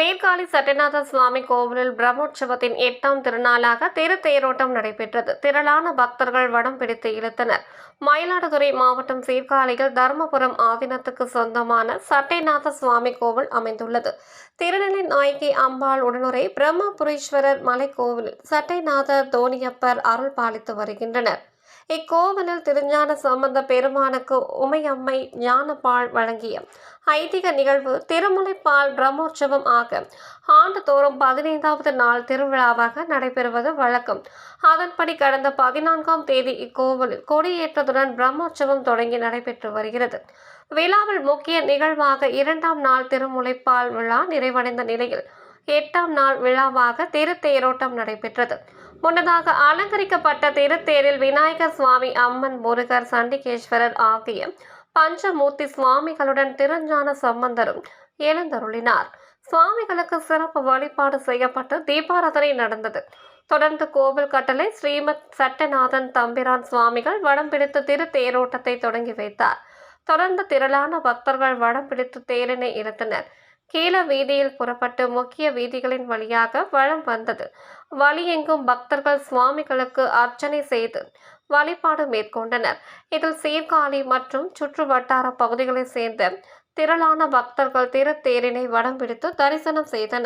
சீர்காழி சட்டநாத சுவாமி கோவிலில் பிரம்மோற்சவத்தின் எட்டாம் திருநாளாக திரு தேரோட்டம் நடைபெற்றது. திரளான பக்தர்கள் வடம் பிடித்து இழுத்தனர். மயிலாடுதுறை மாவட்டம் சீர்காழியில் தர்மபுரம் ஆதீனத்துக்கு சொந்தமான சட்டைநாத சுவாமி கோவில் அமைந்துள்ளது. திருநெல்லை நாயகி அம்பாள் உடனுரை பிரம்மபுரீஸ்வரர் மலைக்கோவிலில் சட்டைநாதர் தோனியப்பர் அருள் பாலித்து வருகின்றனர். இக்கோவிலில் திருஞான சம்பந்த பெருமானுக்கு உமையம்மை ஞானப்பால் வழங்கிய ஐதீக நிகழ்வு திருமுலைப்பால் பிரம்மோற்சவம் ஆக ஆண்டுதோறும் பதினைந்தாவது நாள் திருவிழாவாக நடைபெறுவது வழக்கம். அதன்படி கடந்த பதினான்காம் தேதி இக்கோவிலில் கொடியேற்றத்துடன் பிரம்மோற்சவம் தொடங்கி நடைபெற்று வருகிறது. விழாவில் முக்கிய நிகழ்வாக இரண்டாம் நாள் திருமுலைப்பால் விழா நிறைவடைந்த நிலையில் எட்டாம் நாள் விழாவாக திருத்தேரோட்டம் நடைபெற்றது. முன்னதாக அலங்கரிக்கப்பட்ட திருத்தேரில் விநாயகர் சுவாமி அம்மன் முருகர் சண்டிகேஸ்வரர் ஆகிய பஞ்சமூர்த்தி சுவாமிகளுடன் திருஞான சம்பந்தரும் எழுந்தருளினார். சுவாமிகளுக்கு சிறப்பு வழிபாடு செய்யப்பட்டு தீபாராதனை நடந்தது. தொடர்ந்து கோவில் கட்டளை ஸ்ரீமத் சட்டநாதன் தம்பிரான் சுவாமிகள் வடம் பிடித்து திருத்தேரோட்டத்தை தொடங்கி வைத்தார். தொடர்ந்து திரளான பக்தர்கள் வடம் பிடித்து தேரினை இழுத்தனர். கீழ வீதியில் புறப்பட்டு முக்கிய வீதிகளின் வழியாக வளம் வந்தது. வழியெங்கும் பக்தர்கள் சுவாமிகளுக்கு அர்ச்சனை செய்து வழிபாடு மேற்கொண்டனர். இதில் சீர்காழி மற்றும் சுற்று வட்டார பகுதிகளைச் சேர்ந்த திரளான பக்தர்கள் திருத்தேரினை வடம் பிடித்து தரிசனம் செய்தனர்.